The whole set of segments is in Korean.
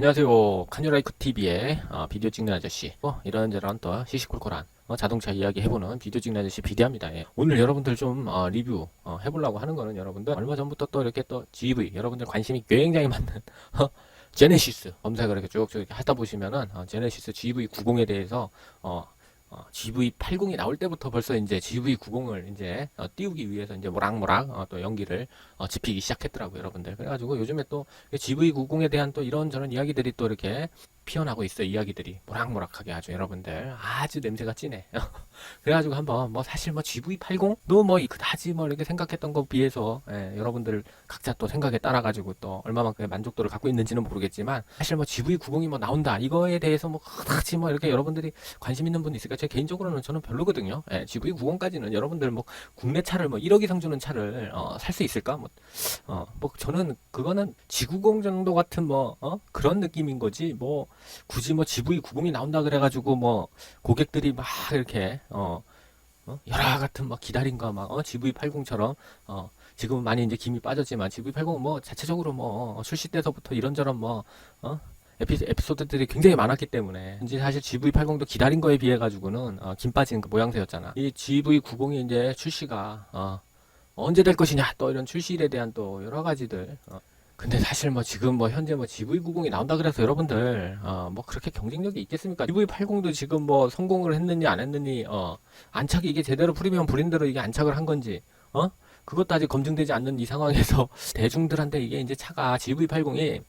안녕하세요. 카뉴라이크 TV의 어, 비디오 찍는 아저씨. 어, 이런저런 또 시시콜콜한 어, 자동차 이야기 해보는 비디오 찍는 아저씨 비디합니다. 예. 오늘 여러분들 좀 어, 리뷰 어, 해보려고 하는 거는 여러분들 얼마 전부터 또 이렇게 또 GV 여러분들 관심이 굉장히 많은 어, 제네시스 검색을 이렇게 쭉쭉 하다 보시면은 어, 제네시스 GV90에 대해서 어, 어, GV80이 나올 때부터 벌써 이제 GV90을 이제 어, 띄우기 위해서 이제 모락모락 어, 또 연기를 어, 지피기 시작했더라고요, 여러분들. 그래가지고 요즘에 또 GV90에 대한 또 이런저런 이야기들이 또 이렇게 피어나고 있어요, 이야기들이. 모락모락하게 아주 여러분들. 아주 냄새가 진해. 그래가지고 한번 뭐 사실 뭐 GV80도 뭐 그다지 뭐 이렇게 생각했던 것 비해서 예, 여러분들 각자 또 생각에 따라 가지고 또 얼마만큼의 만족도를 갖고 있는지는 모르겠지만 사실 뭐 GV90이 뭐 나온다 이거에 대해서 뭐 그다지 뭐 이렇게 여러분들이 관심 있는 분 있을까? 제 개인적으로는 저는 별로거든요. 예, GV90까지는 여러분들 뭐 국내 차를 뭐 1억 이상 주는 차를 어, 살 수 있을까? 뭐, 어, 뭐 저는 그거는 G90 정도 같은 뭐 어? 그런 느낌인 거지 뭐 굳이 뭐 GV90이 나온다 그래가지고 뭐 고객들이 막 이렇게 어, 어? 열화 같은 막 기다림과 막 어? GV80처럼 어, 지금은 많이 이제 김이 빠졌지만 GV80은 뭐 자체적으로 뭐 출시 때서부터 이런저런 뭐 어? 에피, 에피소드들이 굉장히 많았기 때문에 이제 사실 GV80도 기다린 거에 비해 가지고는 어, 김 빠진 그 모양새였잖아. 이 GV90이 이제 출시가 어, 언제 될 것이냐 또 이런 출시일에 대한 또 여러 가지들 어, 근데 사실 뭐 지금 뭐 현재 뭐 GV90이 나온다 그래서 여러분들 어뭐 그렇게 경쟁력이 있겠습니까? GV80도 지금 뭐 성공을 했느니 안 했느니 어 안착이 이게 제대로 프리미엄 브랜드로 이게 안착을 한 건지 어 그것도 아직 검증되지 않는 이 상황에서 대중들한테 이게 이제 차가 GV80이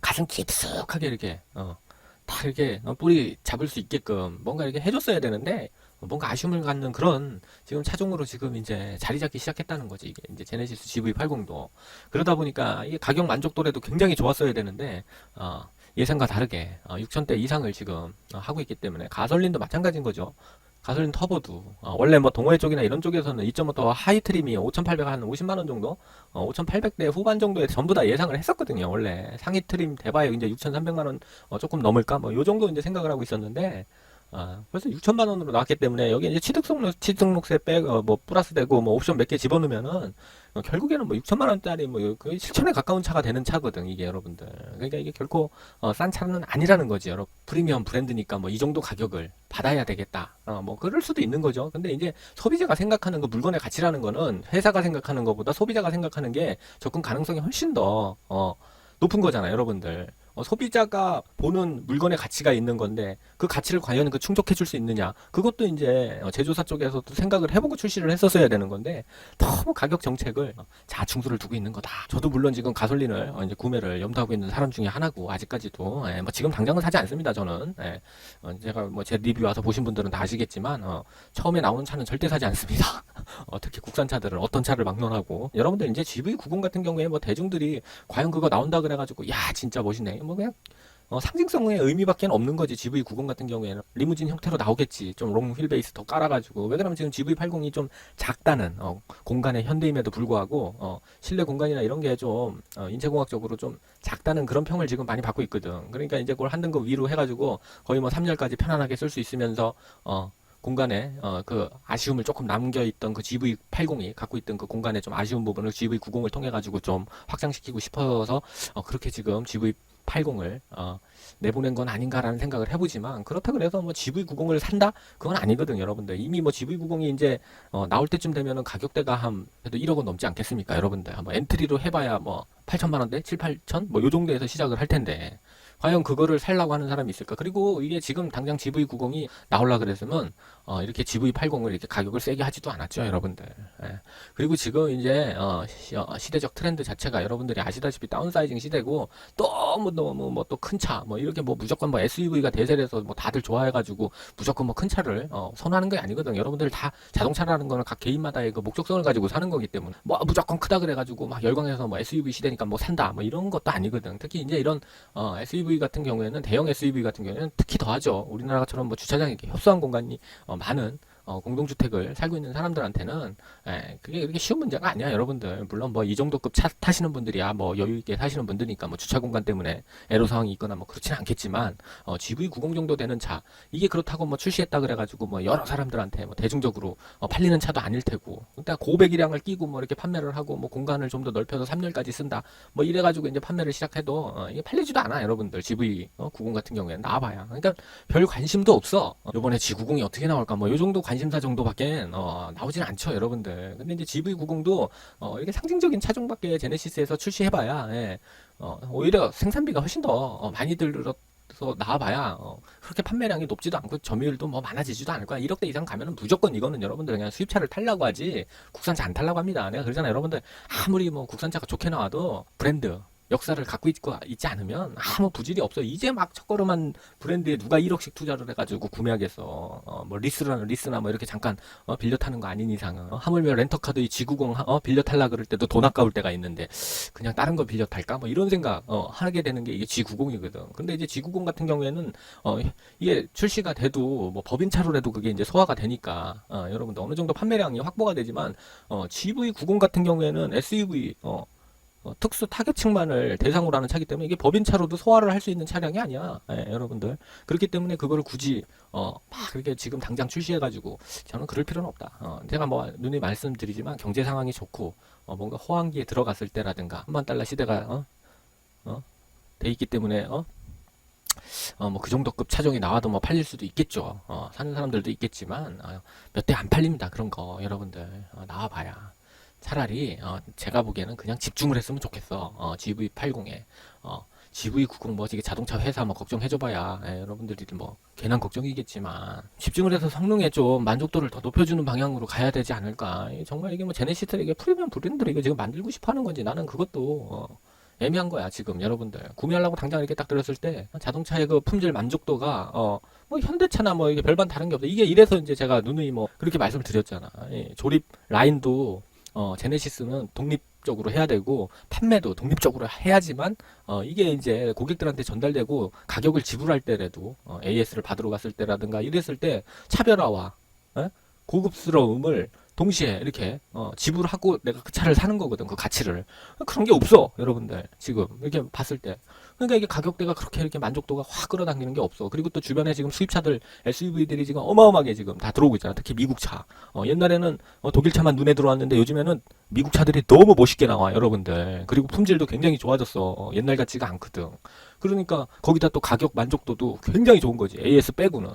가슴 깊숙하게 이렇게 어다 이렇게 어, 뿌리 잡을 수 있게끔 뭔가 이렇게 해줬어야 되는데 뭔가 아쉬움을 갖는 그런 지금 차종으로 지금 이제 자리 잡기 시작했다는 거지 이게 이제 제네시스 GV80도 그러다 보니까 이게 가격 만족도에도 굉장히 좋았어야 되는데 어, 예상과 다르게 어, 6천대 이상을 지금 어, 하고 있기 때문에 가솔린도 마찬가지인 거죠. 가솔린 터보도 어, 원래 뭐 동호회 쪽이나 이런 쪽에서는 2.5더 하이 트림이 5,800 한 50만 원 정도, 어, 5,800대 후반 정도에 전부 다 예상을 했었거든요. 원래 상위 트림 대봐야 이제 6,300만 원 어, 조금 넘을까 뭐 요 정도 이제 생각을 하고 있었는데 아, 벌써 6천만 원으로 나왔기 때문에 여기 이제 취득등록 취득록세 빼, 어, 뭐 플러스 되고 뭐 옵션 몇 개 집어넣으면은 어, 결국에는 뭐 6천만 원짜리 뭐 거의 7천에 가까운 차가 되는 차거든 이게 여러분들. 그러니까 이게 결코 어, 싼 차는 아니라는 거지 여러분. 프리미엄 브랜드니까 뭐 이 정도 가격을 받아야 되겠다. 어, 뭐 그럴 수도 있는 거죠. 근데 이제 소비자가 생각하는 그 물건의 가치라는 거는 회사가 생각하는 것보다 소비자가 생각하는 게 접근 가능성이 훨씬 더 어, 높은 거잖아요, 여러분들. 어, 소비자가 보는 물건의 가치가 있는 건데 그 가치를 과연 그 충족해 줄 수 있느냐? 그것도 이제 어, 제조사 쪽에서도 생각을 해보고 출시를 했었어야 되는 건데 너무 가격 정책을 어, 자충수를 두고 있는 거다. 저도 물론 지금 가솔린을 어, 이제 구매를 염두하고 있는 사람 중에 하나고 아직까지도 예, 뭐 지금 당장은 사지 않습니다 저는. 예, 어, 제가 뭐 제 리뷰 와서 보신 분들은 다 아시겠지만 어, 처음에 나오는 차는 절대 사지 않습니다. 어, 특히 국산 차들은 어떤 차를 막론하고. 여러분들 이제 GV90 같은 경우에 뭐 대중들이 과연 그거 나온다 그래가지고 야 진짜 멋있네 뭐 그냥 어, 상징성의 의미밖에 없는 거지. GV90 같은 경우에는 리무진 형태로 나오겠지. 좀 롱 휠베이스 더 깔아가지고. 왜 그러면 지금 GV80이 좀 작다는 어, 공간의 현대임에도 불구하고 어, 실내 공간이나 이런 게 좀 어, 인체공학적으로 좀 작다는 그런 평을 지금 많이 받고 있거든. 그러니까 이제 그걸 한 등급 위로 해가지고 거의 뭐 3열까지 편안하게 쓸 수 있으면서 어, 공간에 어, 그 아쉬움을 조금 남겨 있던 그 GV80이 갖고 있던 그 공간에 좀 아쉬운 부분을 GV90을 통해 가지고 좀 확장시키고 싶어서 어, 그렇게 지금 GV80을 어, 내보낸 건 아닌가라는 생각을 해보지만 그렇다 그래서 뭐 GV90을 산다? 그건 아니거든 여러분들. 이미 뭐 GV90이 이제 어, 나올 때쯤 되면은 가격대가 한 그래도 1억은 넘지 않겠습니까 여러분들? 한번 엔트리로 해봐야 뭐 8천만 원대? 7, 8천? 뭐 요 정도에서 시작을 할 텐데. 과연 그거를 살라고 하는 사람이 있을까? 그리고 이게 지금 당장 GV90이 나올라 그랬으면 어, 이렇게 GV80을 이렇게 가격을 세게 하지도 않았죠, 여러분들. 예. 그리고 지금 이제 어, 시, 어, 시대적 트렌드 자체가 여러분들이 아시다시피 다운사이징 시대고 너무 너무 뭐 또 큰 차, 뭐 이렇게 뭐 무조건 뭐 SUV가 대세라서 뭐 다들 좋아해가지고 무조건 뭐 큰 차를 어, 선호하는 게 아니거든. 여러분들 다 자동차라는 거는 각 개인마다의 그 목적성을 가지고 사는 거기 때문에 뭐 무조건 크다 그래가지고 막 열광해서 뭐 SUV 시대니까 뭐 산다, 뭐 이런 것도 아니거든. 특히 이제 이런 어, SUV 같은 경우에는 대형 SUV 같은 경우에는 특히 더하죠. 우리나라처럼 뭐 주차장에 협소한 공간이 어, 많은 어, 공동주택을 살고 있는 사람들한테는 에, 그게 그렇게 쉬운 문제가 아니야 여러분들. 물론 뭐 이 정도급 차 타시는 분들이야 뭐 여유 있게 사시는 분들이니까 뭐 주차 공간 때문에 애로 상황이 있거나 뭐 그렇지는 않겠지만 어, GV90 정도 되는 차 이게 그렇다고 뭐 출시했다 그래가지고 뭐 여러 사람들한테 뭐 대중적으로 어, 팔리는 차도 아닐 테고 일단 고배기량을 끼고 뭐 이렇게 판매를 하고 뭐 공간을 좀 더 넓혀서 3열까지 쓴다 뭐 이래가지고 이제 판매를 시작해도 어, 이게 팔리지도 않아 여러분들. GV 어, 90 같은 경우에는 나와봐야. 그러니까 별 관심도 없어. 어, 요번에 G90이 어떻게 나올까 뭐 요 정도 관심 사 정도밖에 어, 나오진 않죠 여러분들 근데 이제 GV90도 어, 이게 상징적인 차종밖에 제네시스에서 출시해봐야 예, 어, 오히려 생산비가 훨씬 더 어, 많이 들어 서 나와봐야 어, 그렇게 판매량이 높지도 않고 점유율도 뭐 많아지지도 않을 거야. 1억대 이상 가면은 무조건 이거는 여러분들 그냥 수입차를 탈라고 하지 국산차 안 탈라고 합니다. 내가 그러잖아 여러분들 아무리 뭐 국산차가 좋게 나와도 브랜드 역사를 갖고 있고 있지 않으면 아무 부질이 없어. 이제 막 첫걸음한 브랜드에 누가 1억씩 투자를 해가지고 구매하겠어. 어, 뭐 리스나 리스나 뭐 이렇게 잠깐 어, 빌려 타는 거 아닌 이상은 어, 하물며 렌터카도 이 G90 하- 어, 빌려 탈라 그럴 때도 돈 아까울 때가 있는데 그냥 다른 거 빌려 탈까? 뭐 이런 생각 어, 하게 되는 게 이게 G90이거든. 근데 이제 G90 같은 경우에는 어, 이게 출시가 돼도 뭐 법인 차로라도 그게 이제 소화가 되니까 어, 여러분들 어느 정도 판매량이 확보가 되지만 어, GV90 같은 경우에는 SUV 어, 어, 특수 타겟층만을 대상으로 하는 차기 때문에 이게 법인차로도 소화를 할 수 있는 차량이 아니야, 예, 여러분들. 그렇기 때문에 그거를 굳이 어, 막 그렇게 지금 당장 출시해 가지고 저는 그럴 필요는 없다. 어, 제가 뭐 눈에 말씀드리지만 경제 상황이 좋고 어, 뭔가 호황기에 들어갔을 때라든가 한만 달러 시대가 어, 어, 돼 있기 때문에 어, 어, 뭐 그 정도급 차종이 나와도 뭐 팔릴 수도 있겠죠. 어, 사는 사람들도 있겠지만 어, 몇대 안 팔립니다. 그런 거 여러분들 어, 나와봐야 차라리 어, 제가 보기에는 그냥 집중을 했으면 좋겠어. 어, GV80에 어, GV90 뭐 이게 자동차 회사 뭐 걱정해줘봐야 예, 여러분들이 뭐 괜한 걱정이겠지만 집중을 해서 성능에 좀 만족도를 더 높여주는 방향으로 가야 되지 않을까. 이 정말 이게 뭐 제네시스를 이게 프리미엄 브랜드를 이거 지금 만들고 싶어하는 건지 나는 그것도 어, 애매한 거야 지금 여러분들 구매하려고 당장 이렇게 딱 들었을 때 자동차의 그 품질 만족도가 어 뭐 현대차나 뭐 이게 별반 다른 게 없어 이게 이래서 이제 제가 누누이 뭐 그렇게 말씀을 드렸잖아 예, 조립 라인도 어 제네시스는 독립적으로 해야 되고 판매도 독립적으로 해야지만 어 이게 이제 고객들한테 전달되고 가격을 지불할 때라도 어, AS를 받으러 갔을 때라든가 이랬을 때 차별화와 예? 고급스러움을 동시에 이렇게 어, 지불하고 내가 그 차를 사는 거거든 그 가치를. 그런 게 없어 여러분들 지금. 이렇게 봤을 때. 그러니까 이게 가격대가 그렇게 이렇게 만족도가 확 끌어당기는 게 없어. 그리고 또 주변에 지금 수입차들 SUV들이 지금 어마어마하게 지금 다 들어오고 있잖아. 특히 미국 차. 어, 옛날에는 어, 독일 차만 눈에 들어왔는데 요즘에는 미국 차들이 너무 멋있게 나와 여러분들. 그리고 품질도 굉장히 좋아졌어. 어, 옛날 같지가 않거든. 그러니까 거기다 또 가격 만족도도 굉장히 좋은 거지. AS 빼고는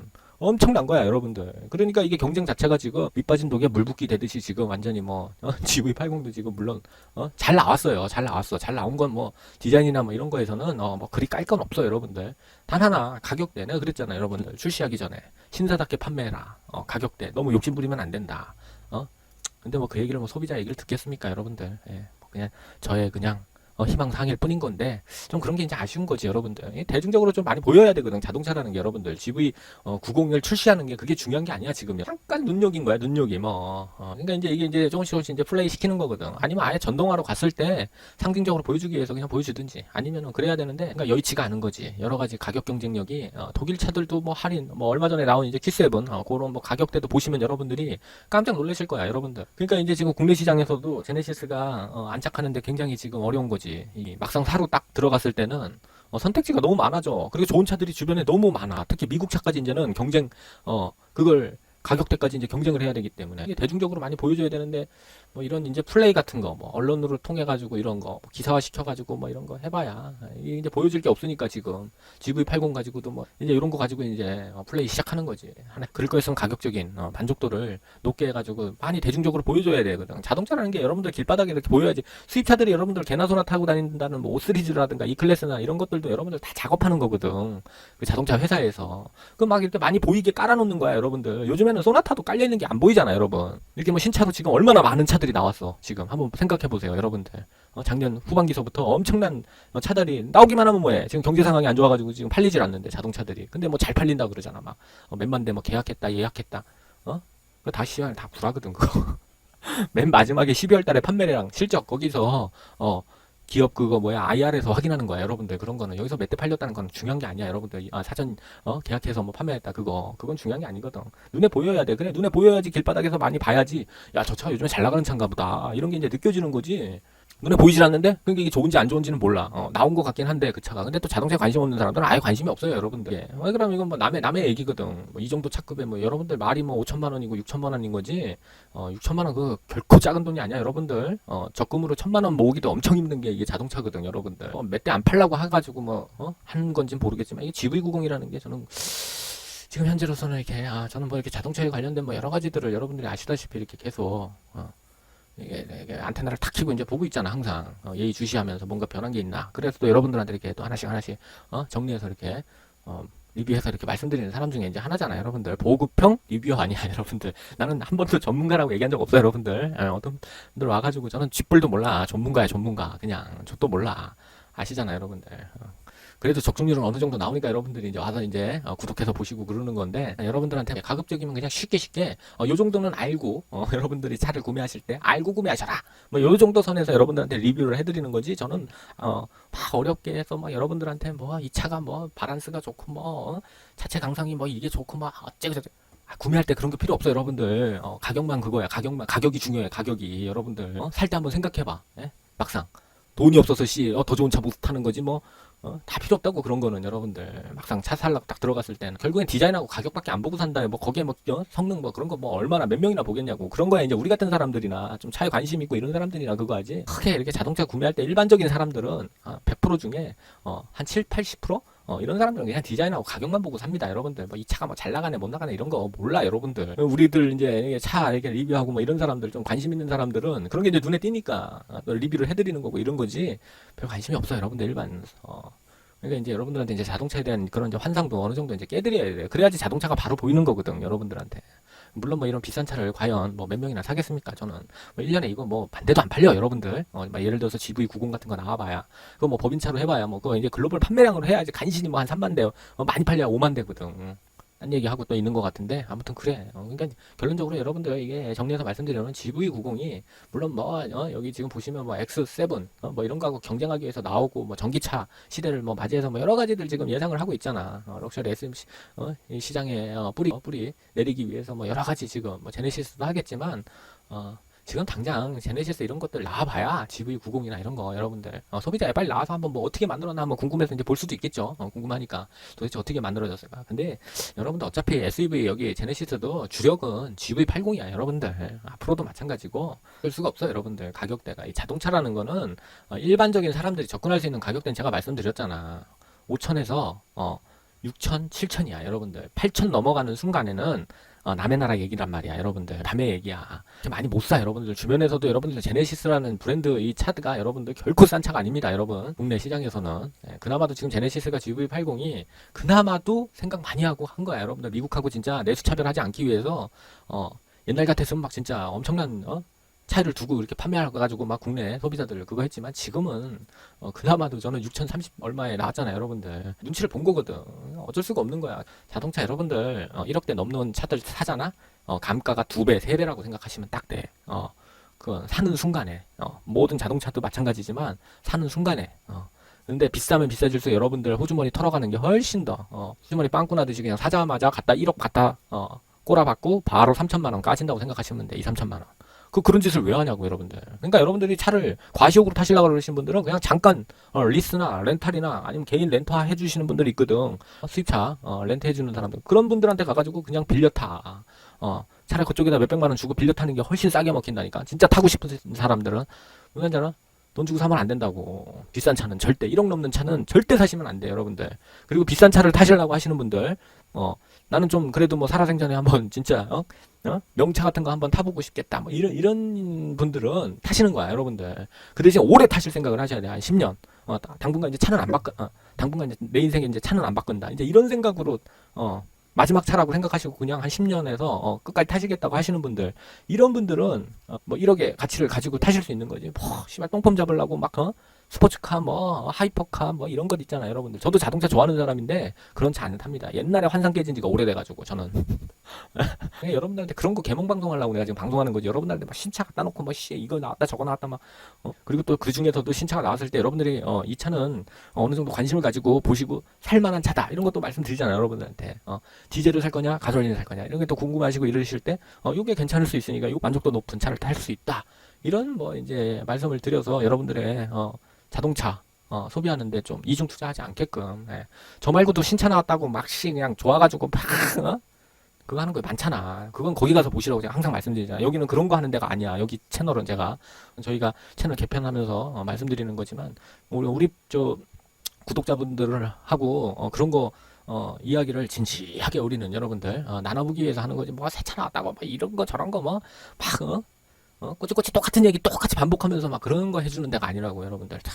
엄청난 거야, 여러분들. 그러니까 이게 경쟁 자체가 지금 밑빠진 독에 물 붓기 되듯이 지금 완전히 뭐, 어, GV80도 지금 물론, 어, 잘 나왔어요. 잘 나왔어. 잘 나온 건 뭐, 디자인이나 뭐 이런 거에서는, 어, 뭐, 그리 깔 건 없어, 여러분들. 단 하나, 가격대. 내가 그랬잖아, 여러분들. 출시하기 전에. 신사답게 판매해라. 어, 가격대. 너무 욕심 부리면 안 된다. 어? 근데 뭐 그 얘기를 뭐 소비자 얘기를 듣겠습니까, 여러분들. 예. 뭐 그냥, 저의 그냥, 어, 희망사항일 뿐인 건데 좀 그런 게 이제 아쉬운 거지 여러분들. 이 대중적으로 좀 많이 보여야 되거든 자동차라는 게 여러분들. GV 어, 90을 출시하는 게 그게 중요한 게 아니야 지금. 잠깐 눈요긴 거야 눈요기 뭐 어, 그러니까 이제 이게 이제 조금씩 조금씩 이제 플레이 시키는 거거든. 아니면 아예 전동화로 갔을 때 상징적으로 보여주기 위해서 그냥 보여주든지 아니면은 그래야 되는데 그러니까 여의치가 않은 거지. 여러 가지 가격 경쟁력이 어, 독일 차들도 뭐 할인 뭐 얼마 전에 나온 이제 Q7 어, 그런 뭐 가격대도 보시면 여러분들이 깜짝 놀라실 거야 여러분들. 그러니까 이제 지금 국내 시장에서도 제네시스가 어, 안착하는데 굉장히 지금 어려운 거지 이 막상 사로 딱 들어갔을 때는 어, 선택지가 너무 많아져. 그리고 좋은 차들이 주변에 너무 많아. 특히 미국 차까지 이제는 경쟁 어 그걸 가격대까지 이제 경쟁을 해야 되기 때문에. 이게 대중적으로 많이 보여줘야 되는데 뭐 이런 이제 플레이 같은 거 뭐 언론으로 통해 가지고 이런 거 뭐 기사화 시켜 가지고 뭐 이런 거 해봐야 이제 보여줄 게 없으니까 지금. GV80 가지고도 뭐 이제 이런 거 가지고 이제 어, 플레이 시작하는 거지. 하나 그럴 거였으면 가격적인 어, 만족도를 높게 해가지고 많이 대중적으로 보여줘야 되거든 자동차라는 게 여러분들 길바닥에 이렇게 보여야지. 수입차들이 여러분들 개나 소나 타고 다닌다는 뭐 오스리즈라든가 이 클래스나 이런 것들도 여러분들 다 작업하는 거거든. 그 자동차 회사에서. 그 막 이렇게 많이 보이게 깔아놓는 거야 여러분들. 요즘에는 소나타도 깔려 있는 게 안 보이잖아 여러분. 이렇게 뭐 신차로 지금 얼마나 많은 차들 이 나왔어. 지금 한번 생각해 보세요 여러분들. 어, 작년 후반기서부터 엄청난 어, 차들이 나오기만 하면 뭐해. 지금 경제 상황이 안 좋아가지고 지금 팔리질 않는데 자동차들이. 근데 뭐 잘 팔린다 그러잖아 막. 어, 몇만 대 뭐 계약했다 예약했다. 어? 그거 다 시간 다 구라거든 그거. 맨 마지막에 12월 달에 판매량 실적 거기서 어 기업 그거 뭐야 IR에서 확인하는 거야 여러분들. 그런 거는 여기서 몇 대 팔렸다는 건 중요한 게 아니야 여러분들. 아, 사전 어 계약해서 뭐 판매했다 그거. 그건 중요한 게 아니거든. 눈에 보여야 돼. 그래 눈에 보여야지 길바닥에서 많이 봐야지. 야 저 차 요즘에 잘 나가는 차인가 보다. 이런 게 이제 느껴지는 거지 눈에 보이질 않는데? 그러니까 이게 좋은지 안 좋은지는 몰라. 어, 나온 것 같긴 한데 그 차가. 근데 또 자동차에 관심 없는 사람들은 아예 관심이 없어요 여러분들. 예. 왜 그러면 이건 뭐 남의 남의 얘기거든. 뭐 이 정도 차급에 뭐 여러분들 말이 뭐 5천만 원이고 6천만 원인 거지. 어 6천만 원 그 결코 작은 돈이 아니야 여러분들. 어 적금으로 천만 원 모으기도 엄청 힘든 게 이게 자동차거든 여러분들. 어, 몇 대 안 팔라고 해가지고 뭐 어? 건지는 모르겠지만 이게 GV90이라는 게 저는 지금 현재로서는 이렇게 아 저는 뭐 이렇게 자동차에 관련된 뭐 여러 가지들을 여러분들이 아시다시피 이렇게 계속 어, 이게, 이게 안테나를 탁 키고 이제 보고 있잖아 항상. 어, 예의 주시하면서 뭔가 변한 게 있나. 그래서 또 여러분들한테 이렇게 또 하나씩 하나씩 어, 정리해서 이렇게 어, 리뷰해서 이렇게 말씀드리는 사람 중에 이제 하나잖아요 여러분들. 보급형 리뷰 아니야 여러분들. 나는 한 번도 전문가라고 얘기한 적 없어요 여러분들. 예, 어떤 분들 와가지고 저는 쥐뿔도 몰라. 전문가야 전문가. 그냥 저도 몰라. 아시잖아요 여러분들. 어. 그래도 적중률은 어느 정도 나오니까 여러분들이 이제 와서 이제 어, 구독해서 보시고 그러는 건데 여러분들한테 가급적이면 그냥 쉽게 쉽게 어, 요 정도는 알고 어, 여러분들이 차를 구매하실 때 알고 구매하셔라. 뭐 요 정도 선에서 여러분들한테 리뷰를 해드리는 거지 저는 어, 막 어렵게 해서 막 여러분들한테 뭐 이 차가 뭐 바란스가 좋고 뭐 어, 차체 강상이 뭐 이게 좋고 막 어째고 저째. 아, 구매할 때 그런 거 필요 없어 여러분들. 어, 가격만 그거야. 가격만 가격이 중요해 가격이. 여러분들. 어? 살때 한번 생각해봐. 예? 막상. 돈이 없어서 씨, 어, 더 좋은 차 못 타는 거지, 뭐, 어, 다 필요 없다고 그런 거는 여러분들. 막상 차 살라고 딱 들어갔을 때는. 결국엔 디자인하고 가격밖에 안 보고 산다. 뭐, 거기에 뭐, 어, 성능 뭐, 그런 거 뭐, 얼마나 몇 명이나 보겠냐고. 그런 거에 이제 우리 같은 사람들이나 좀 차에 관심 있고 이런 사람들이나 그거 하지. 크게 이렇게 자동차 구매할 때 일반적인 사람들은, 아, 100% 중에, 어, 한 7, 80%? 어, 이런 사람들은 그냥 디자인하고 가격만 보고 삽니다, 여러분들. 뭐, 이 차가 뭐 잘 나가네, 못 나가네, 이런 거 몰라, 여러분들. 우리들 이제 차 이렇게 리뷰하고 뭐 이런 사람들, 좀 관심 있는 사람들은 그런 게 이제 눈에 띄니까 어, 리뷰를 해드리는 거고 이런 거지. 별 관심이 없어요, 여러분들 일반. 어. 그러니까 이제 여러분들한테 이제 자동차에 대한 그런 이제 환상도 어느 정도 이제 깨드려야 돼요. 그래야지 자동차가 바로 보이는 거거든, 여러분들한테. 물론 뭐 이런 비싼 차를 과연 뭐 몇 명이나 사겠습니까? 저는 뭐 1년에 이거 뭐 반대도 안 팔려 여러분들. 어, 막 예를 들어서 GV90 같은 거 나와봐야 그거 뭐 법인차로 해봐야 뭐 그거 이제 글로벌 판매량으로 해야지 간신히 뭐 한 3만 대, 어, 많이 팔려야 5만 대거든. 응. 딴 얘기하고 또 있는 것 같은데 아무튼 그래. 어, 그러니까 결론적으로 여러분들 이게 정리해서 말씀드리면 GV90이 물론 뭐 어, 여기 지금 보시면 뭐 X7 어, 뭐 이런 거하고 경쟁하기 위해서 나오고 뭐 전기차 시대를 뭐 맞이해서 뭐 여러 가지들 지금 예상을 하고 있잖아. 어, 럭셔리 SMC 어, 이 시장에 어, 뿌리 어, 뿌리 내리기 위해서 뭐 여러 가지 지금 뭐 제네시스도 하겠지만 어, 지금 당장 제네시스 이런 것들 나와봐야 GV90이나 이런 거 여러분들 어, 소비자에 빨리 나와서 한번 뭐 어떻게 만들었나 한번 궁금해서 이제 볼 수도 있겠죠. 어, 궁금하니까 도대체 어떻게 만들어졌을까. 근데 여러분들 어차피 SUV 여기 제네시스도 주력은 GV80이야 여러분들. 앞으로도 마찬가지고 쓸 수가 없어요 여러분들. 가격대가. 이 자동차라는 거는 어, 일반적인 사람들이 접근할 수 있는 가격대는 제가 말씀드렸잖아. 5천에서 어 6천, 7천이야 여러분들. 8천 넘어가는 순간에는 어, 남의 나라 얘기란 말이야 여러분들. 남의 얘기야. 많이 못 사 여러분들. 주변에서도 여러분들 제네시스라는 브랜드 이 차가 여러분들 결코 싼 차가 아닙니다 여러분. 국내 시장에서는. 예, 그나마도 지금 제네시스가 GV80이 그나마도 생각 많이 하고 한 거야 여러분들. 미국하고 진짜 내수 차별하지 않기 위해서 어 옛날 같았으면 막 진짜 엄청난 어 차를 두고 이렇게 판매해가지고 막 국내 소비자들 그거 했지만 지금은 어, 그나마도 저는 6,030 얼마에 나왔잖아요 여러분들 눈치를 본 거거든 어쩔 수가 없는 거야 자동차 여러분들 어, 1억대 넘는 차들 사잖아 어, 감가가 두 배, 세 배라고 생각하시면 딱 돼. 어, 그 사는 순간에 어, 모든 자동차도 마찬가지지만 사는 순간에 어. 근데 비싸면 비싸질수록 여러분들 호주머니 털어가는 게 훨씬 더 어, 호주머니 빵꾸 나듯이 그냥 사자마자 갖다 1억 갖다 어, 꼬라박고 바로 3천만 원 까진다고 생각하시면 돼. 2, 3천만 원. 그 그런 짓을 왜 하냐고 여러분들. 그러니까 여러분들이 차를 과시욕으로 타시려고 그러시는 분들은 그냥 잠깐 어, 리스나 렌탈이나 아니면 개인 렌터 해주시는 분들이 있거든. 어, 수입차 어, 렌트 해주는 사람들 그런 분들한테 가가지고 그냥 빌려 타. 어, 차라리 그쪽에다 몇 백만 원 주고 빌려 타는 게 훨씬 싸게 먹힌다니까. 진짜 타고 싶은 사람들은 왜냐잖아. 돈 주고 사면 안 된다고. 비싼 차는 절대 1억 넘는 차는 절대 사시면 안 돼요, 여러분들. 그리고 비싼 차를 타시려고 하시는 분들, 어, 나는 좀 그래도 뭐 살아생전에 한번 진짜 어? 어? 명차 같은 거 한번 타보고 싶겠다. 뭐 이런 이런 분들은 타시는 거야, 여러분들. 그 대신 오래 타실 생각을 하셔야 돼. 한 10년. 어, 당분간 이제 차는 안 바꿔. 어, 당분간 이제 내 인생에 이제 차는 안 바꾼다. 이제 이런 생각으로 어, 마지막 차라고 생각하시고 그냥 한 10년에서 어, 끝까지 타시겠다고 하시는 분들 이런 분들은 어, 뭐 1억의 가치를 가지고 타실 수 있는 거지. 뭐 씨발 똥폼 잡으려고 막 어? 스포츠카 뭐 하이퍼카 뭐 이런 것 있잖아요 여러분들. 저도 자동차 좋아하는 사람인데 그런 차안 탑니다. 옛날에 환상 깨진 지가 오래돼가지고 저는. 여러분들한테 그런 거 개몽 방송 하려고 내가 지금 방송하는 거지. 여러분들한테 막 신차 갖다 놓고 뭐씨 이거 나왔다 저거 나왔다. 막 어? 그리고 또 그 중에서도 신차가 나왔을 때 여러분들이 어, 이 차는 어느 정도 관심을 가지고 보시고 살만한 차다. 이런 것도 말씀드리잖아요 여러분들한테. 어, 디젤을 살 거냐 가솔린을 살 거냐. 이런 게 또 궁금하시고 이러실 때 어, 이게 괜찮을 수 있으니까 요 만족도 높은 차를 탈 수 있다. 이런 뭐 이제 말씀을 드려서 여러분들의 어, 자동차 어, 소비하는데 좀 이중 투자하지 않게끔 예. 저 말고도 신차 나왔다고 막시 그냥 좋아가지고 막 어? 그거 하는 거 많잖아. 그건 거기 가서 보시라고 제가 항상 말씀드리잖아요. 여기는 그런 거 하는 데가 아니야. 여기 채널은 제가 저희가 채널 개편하면서 어, 말씀드리는 거지만 우리 우리 저 구독자분들을 하고 어, 그런 거 어, 이야기를 진지하게 우리는 여러분들 어, 나눠보기 위해서 하는 거지. 뭐 새 차 나왔다고 뭐 이런 거 저런 거 뭐막 어? 어, 꼬치꼬치 똑같은 얘기 똑같이 반복하면서 막 그런 거 해주는 데가 아니라고 여러분들. 다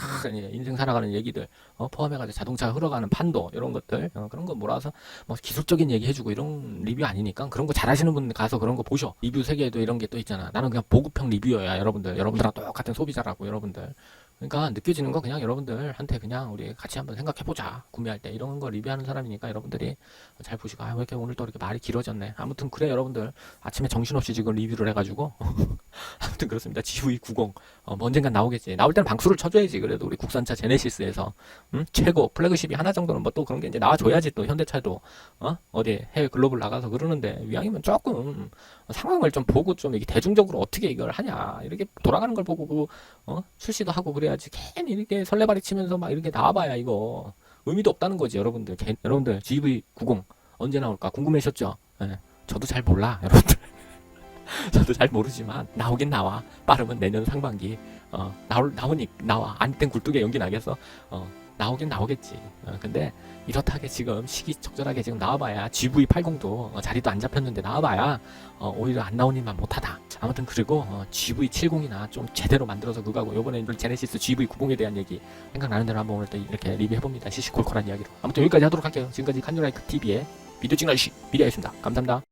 인생 살아가는 얘기들. 어, 포함해가지고 자동차 흘러가는 판도 이런 것들. 어, 그런 거 몰아서 뭐 기술적인 얘기 해주고 이런 리뷰 아니니까 그런 거 잘하시는 분 가서 그런 거 보셔. 리뷰 세계에도 이런 게 또 있잖아. 나는 그냥 보급형 리뷰어야 여러분들. 여러분들랑 똑같은 소비자라고 여러분들 그러니까 느껴지는 거 그냥 여러분들한테 그냥 우리 같이 한번 생각해 보자. 구매할 때 이런 거 리뷰하는 사람이니까 여러분들이 잘 보시고 아 왜 이렇게 오늘 또 이렇게 말이 길어졌네. 아무튼 그래 여러분들. 아침에 정신없이 지금 리뷰를 해가지고. 아무튼 그렇습니다. GV90 어, 뭐 언젠간 나오겠지. 나올 때는 방수를 쳐줘야지 그래도 우리 국산차 제네시스에서. 음? 최고. 플래그십이 하나 정도는 뭐 또 그런 게 이제 나와줘야지 또 현대차도. 어? 어디 해외 글로벌 나가서 그러는데 위양이면 조금 상황을 좀 보고 좀 이게 대중적으로 어떻게 이걸 하냐. 이렇게 돌아가는 걸 보고 그, 어? 출시도 하고 그래 야지 괜히 이렇게 설레발이 치면서 막 이렇게 나와봐야 이거 의미도 없다는 거지 여러분들 괜- 여러분들 GV90 언제 나올까 궁금하셨죠? 예. 저도 잘 몰라 여러분들 저도 잘 모르지만 나오긴 나와 빠르면 내년 상반기 어 나올 나오니 나와 안 땐 굴뚝에 연기 나겠어 어 나오긴 나오겠지. 어, 근데 이렇다게 지금 시기 적절하게 지금 나와봐야 GV80도 어, 자리도 안 잡혔는데 나와봐야 어, 오히려 안 나오니만 못하다. 아무튼 그리고 어, GV70이나 좀 제대로 만들어서 그거 하고 요번에 이제 제네시스 GV90에 대한 얘기 생각나는 대로 한번 오늘 또 이렇게 리뷰해봅니다. 시시콜콜한 이야기로. 아무튼 여기까지 하도록 할게요. 지금까지 칸유라이크 TV의 비디오 찍는 아저씨 미리아였습니다. 감사합니다